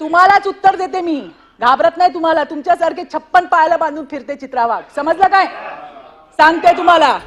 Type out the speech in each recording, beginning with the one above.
तुम्हालाच उत्तर देते मी. घाबरत नाही तुम्हाला. तुमच्यासारखे छप्पन पायाला बांधून फिरते चित्रा वाघ समजलं काय? सांगते तुम्हाला.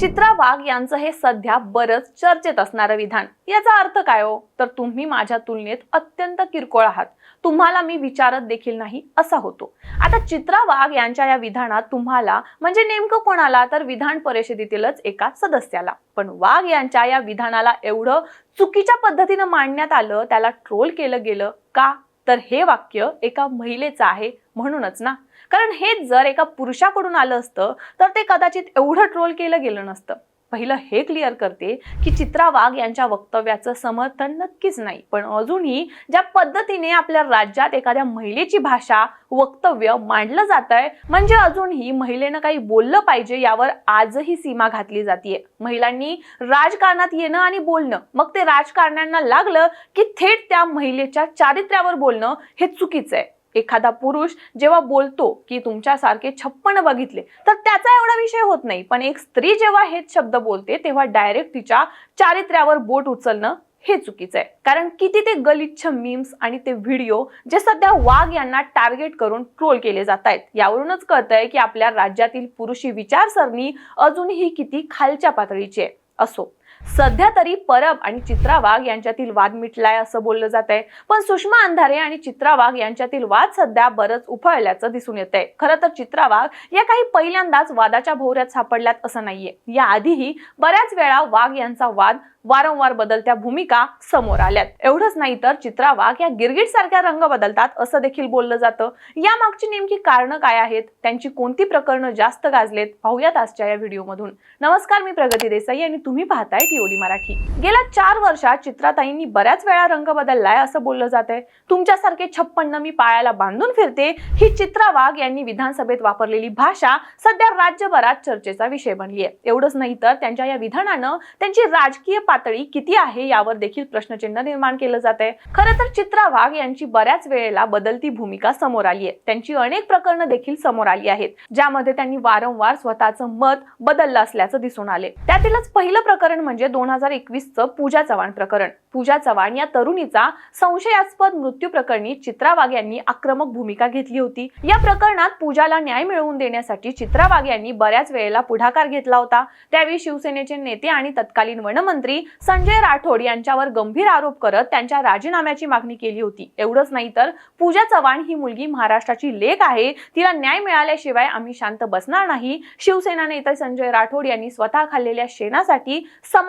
चित्रा वाघ यांचं हे सध्या बरंच चर्चेत असणारं विधान. याचा अर्थ काय हो? तर तुम्ही माझ्या तुलनेत अत्यंत किरकोळ आहात. तुम्हाला मी विचारत देखील नाही असा होतो. आता चित्रा वाघ यांच्या या विधानात तुम्हाला म्हणजे नेमकं कोणाला? तर विधान परिषदेतीलच एका सदस्याला. पण वाघ यांच्या या विधानाला एवढं चुकीच्या पद्धतीनं मांडण्यात आलं त्याला ट्रोल केलं गेलं का? तर हे वाक्य एका महिलेचं आहे म्हणूनच ना? कारण हेच जर एका पुरुषाकडून आलं असतं तर ते कदाचित एवढं ट्रोल केलं गेलं नसतं. पहिलं हे क्लिअर करते की चित्रा वाघ यांच्या वक्तव्याचं समर्थन नक्कीच नाही. पण अजूनही ज्या पद्धतीने आपल्या राज्यात एखाद्या महिलेची भाषा वक्तव्य मांडलं जात आहे म्हणजे अजूनही महिलेनं काही बोललं पाहिजे यावर आजही सीमा घातली जाते महिलांनी राजकारणात येणं आणि बोलणं मग ते राजकारण्यांना लागलं की थेट त्या महिलेच्या चारित्र्यावर बोलणं हे चुकीचं आहे. एखादा पुरुष जेव्हा बोलतो की तुमच्यासारखे छप्पन बघितले तर त्याचा एवढा विषय होत नाही. पण एक स्त्री जेव्हा हेच शब्द बोलते तेव्हा डायरेक्ट तिच्या चारित्र्यावर बोट उचलणं हे चुकीचं आहे. कारण किती ते गलिच्छ मीम्स आणि ते व्हिडिओ जे सध्या वाघ यांना टार्गेट करून ट्रोल केले जात आहेत यावरूनच कळतंय की आपल्या राज्यातील पुरुषी विचारसरणी अजूनही किती खालच्या पातळीची आहे. असो. सध्या तरी परब आणि चित्रा वाघ यांच्यातील वाद मिटलाय असं बोललं जात आहे पण सुषमा अंधारे आणि चित्रा वाघ यांच्यातील वाद सध्या बरंच उफाळल्याचं दिसून येत आहे खरं तर चित्रा वाघ या काही पहिल्यांदाच वादाच्या भोवऱ्यात सापडल्यात असं नाहीये. याआधीही बऱ्याच वेळा वाघ यांचा वाद वारंवार बदलत्या भूमिका समोर आल्यात. एवढंच नाही तर चित्रा वाघ या गिरगिट सारख्या रंग बदलतात असं देखील बोललं जातं. या मागची नेमकी कारणं काय आहेत? त्यांची कोणती प्रकरणं जास्त गाजलेत? पाहूयात आजच्या या व्हिडिओमधून. नमस्कार मी प्रगती देसाई आणि तुम्ही पाहताय टीओडी मराठी. गेल्या चार वर्षात चित्राताईंनी बऱ्याच वेळा रंग बदललाय असं बोललं जात आहे तुमच्यासारखे छप्पन्न मी पायाला बांधून फिरते ही चित्रा वाघ यांनी विधानसभेत वापरलेली भाषा सध्या राज्यभरात चर्चेचा विषय बनली आहे एवढंच नाही तर त्यांच्या या विधानानं त्यांची राजकीय पातळी किती आहे यावर देखील प्रश्नचिन्ह निर्माण केलं जात आहे खरं तर चित्रा वाघ यांची बऱ्याच वेळेला बदलती भूमिका समोर आली आहे त्यांची अनेक प्रकरणं देखील समोर आली आहेत ज्यामध्ये त्यांनी वारंवार स्वतःचं मत बदललं असल्याचं दिसून आले त्यातीलच पहिलं प्रकरण म्हणजे म्हणजे दोन हजार एकवीसचं पूजा चव्हाण प्रकरण. पूजा चव्हाण या तरुणीचा संशयास्पद मृत्यू प्रकरणी चित्रा वाघ यांनी आक्रमक भूमिका घेतली होती. या प्रकरणात पूजाला न्याय मिळवून देण्यासाठी चित्रा वाघ यांनी बऱ्याच वेळेला पुढाकार घेतला होता. त्यावेळी शिवसेनेचे नेते आणि तत्कालीन वनमंत्री संजय राठोड यांच्यावर गंभीर आरोप करत त्यांच्या राजीनाम्याची मागणी केली होती. एवढंच नाही तर पूजा चव्हाण ही मुलगी महाराष्ट्राची लेख आहे. तिला न्याय मिळाल्याशिवाय आम्ही शांत बसणार नाही. शिवसेना नेते संजय राठोड यांनी स्वतः खाल्लेल्या शेणासाठी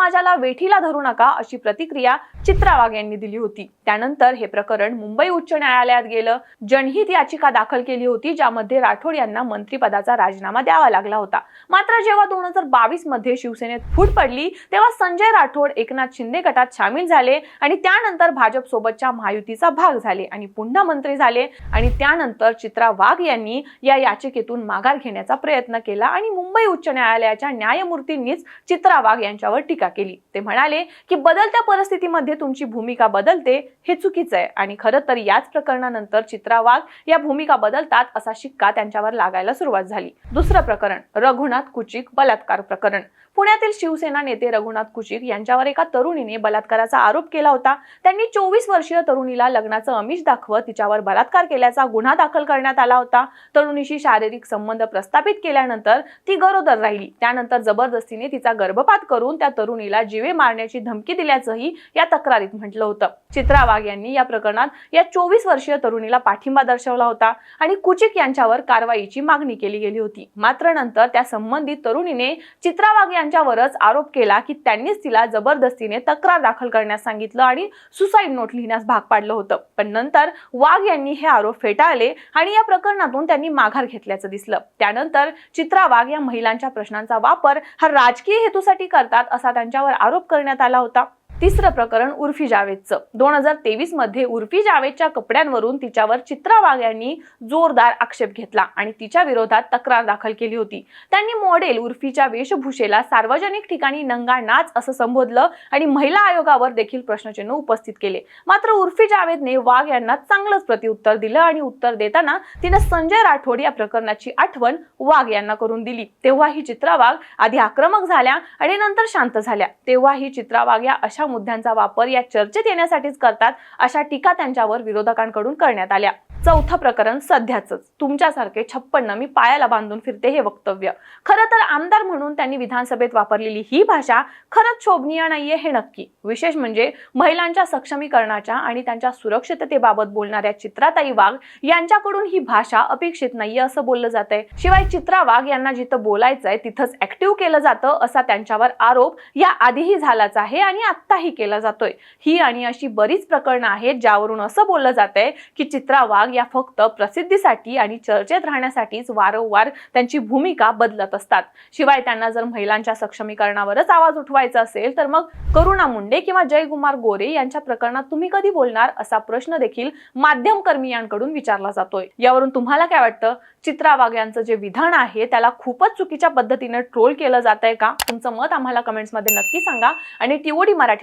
समाजाला वेठीला धरू नका अशी प्रतिक्रिया चित्रा वाघ यांनी दिली होती. त्यानंतर हे प्रकरण मुंबई उच्च न्यायालयात गेलं. जनहित याचिका दाखल केली होती ज्यामध्ये राठोड यांना मंत्रीपदाचा राजीनामा द्यावा लागला होता. मात्र जेव्हा दोन हजार बावीसमध्ये शिवसेनेत फूट पडली तेव्हा संजय राठोड एकनाथ शिंदे गटात सामील झाले आणि त्यानंतर भाजप सोबतच्या महायुतीचा भाग झाले आणि पुन्हा मंत्री झाले. आणि त्यानंतर चित्रा वाघ यांनी या याचिकेतून माघार घेण्याचा प्रयत्न केला आणि मुंबई उच्च न्यायालयाच्या न्यायमूर्तींनीच चित्रा वाघ यांच्यावर टीका केली. ते म्हणाले की बदलत्या परिस्थितीमध्ये तुमची भूमिका बदलते हे चुकीचं आहे. आणि खरं तर याच प्रकरणानंतर चित्रा वाघ या भूमिका बदलतात असा शिक्का त्यांच्यावर लागायला सुरुवात झाली. दुसरं प्रकरण रघुनाथ कुचिक बलात्कार प्रकरण. पुण्यातील शिवसेना नेते रघुनाथ कुचिक यांच्यावर एका तरुणीने बलात्काराचा आरोप केला होता. त्यांनी चोवीस वर्षीय तरुणीला लग्नाचं अमिष दाखवत तिच्यावर बलात्कार केल्याचा गुन्हा दाखल करण्यात आला होता. तरुणीशी शारीरिक संबंध प्रस्थापित केल्यानंतर ती गरोदर राहिली. त्यानंतर जबरदस्तीने तिचा गर्भपात करून त्या तरुणीला जीवे मारण्याची धमकी दिल्याचंही या तक्रारीत म्हटलं होतं. चित्रा वाघ यांनी या प्रकरणात या चोवीस वर्षीय तरुणीला पाठिंबा दर्शवला होता आणि कुचिक यांच्यावर कारवाईची मागणी केली गेली होती. मात्र नंतर त्या संबंधित तरुणीने चित्रा वाघ यांच्यावरच आरोप केला की त्यांनीच तिला जबरदस्तीने तक्रार दाखल करण्यास सांगितलं आणि सुसाईड नोट लिहिण्यास भाग पाडलं होतं. पण नंतर वाघ यांनी हे आरोप फेटाळले आणि या प्रकरणातून त्यांनी माघार घेतल्याचं दिसलं. त्यानंतर चित्रा वाघ या महिलांच्या प्रश्नांचा वापर हा राजकीय हेतूसाठी करतात असा त्यांच्यावर आरोप करण्यात आला होता. तिसरं प्रकरण उर्फी जावेदचं. दोन हजार तेवीसमध्ये उर्फी जावेदच्या कपड्यांवरून तिच्यावर चित्रा वाघ यांनी जोरदार आक्षेप घेतला आणि तिच्या विरोधात तक्रार दाखल केली होती. त्यांनी मॉडेल उर्फीच्या वेशभूषेला सार्वजनिक ठिकाणी नंगा नाच असं संबोधलं आणि महिला आयोगावर देखील प्रश्नचिन्ह उपस्थित केले. मात्र उर्फी जावेदने वाघ यांना चांगलंच प्रतिउत्तर दिलं आणि उत्तर देताना तिनं संजय राठोड या प्रकरणाची आठवण वाघ यांना करून दिली. तेव्हा ही चित्रा वाघ आधी आक्रमक झाल्या आणि नंतर शांत झाल्या. तेव्हा ही चित्रा वाघ या अशा मुद्द्यांचा वापर या चर्चेत येण्यासाठीच करतात अशा टीका त्यांच्यावर विरोधकांकडून करण्यात आल्या. चौथं प्रकरण सध्याच तुमच्यासारखे छप्पन्न मी पायाला बांधून फिरते हे वक्तव्य. खरं तर आमदार म्हणून त्यांनी विधानसभेत वापरलेली ही भाषा खरंच शोभनीय नाहीये हे नक्की. विशेष म्हणजे महिलांच्या सक्षमीकरणाच्या आणि त्यांच्या सुरक्षिततेबाबत बोलणाऱ्या चित्राताई वाघ यांच्याकडून ही भाषा अपेक्षित नाहीये असं बोललं जात आहे शिवाय चित्रा वाघ यांना जिथं बोलायचंय तिथंच ऍक्टिव्ह केलं जातं असा त्यांच्यावर आरोप या आधीही झालाच आहे आणि आता काही केला जातोय. ही आणि अशी बरीच प्रकरणं आहेत ज्यावरून असं बोललं जात आहे की चित्रा वाघ या फक्त प्रसिद्धीसाठी आणि चर्चेत राहण्यासाठीच वारंवार त्यांची भूमिका बदलत असतात. शिवाय त्यांना जर महिलांच्या सक्षमीकरणावरच आवाज उठवायचा असेल तर मग करुणा मुंडे किंवा जयकुमार गोरे यांच्या प्रकरणात तुम्ही कधी बोलणार असा प्रश्न देखील माध्यम कर्मियांकडून विचारला जातोय. यावरून तुम्हाला काय वाटतं? चित्रा वाघ यांचं जे विधान आहे त्याला खूपच चुकीच्या पद्धतीने ट्रोल केलं जात आहे का? तुमचं मत आम्हाला कमेंट्समध्ये नक्की सांगा. आणि टीओडी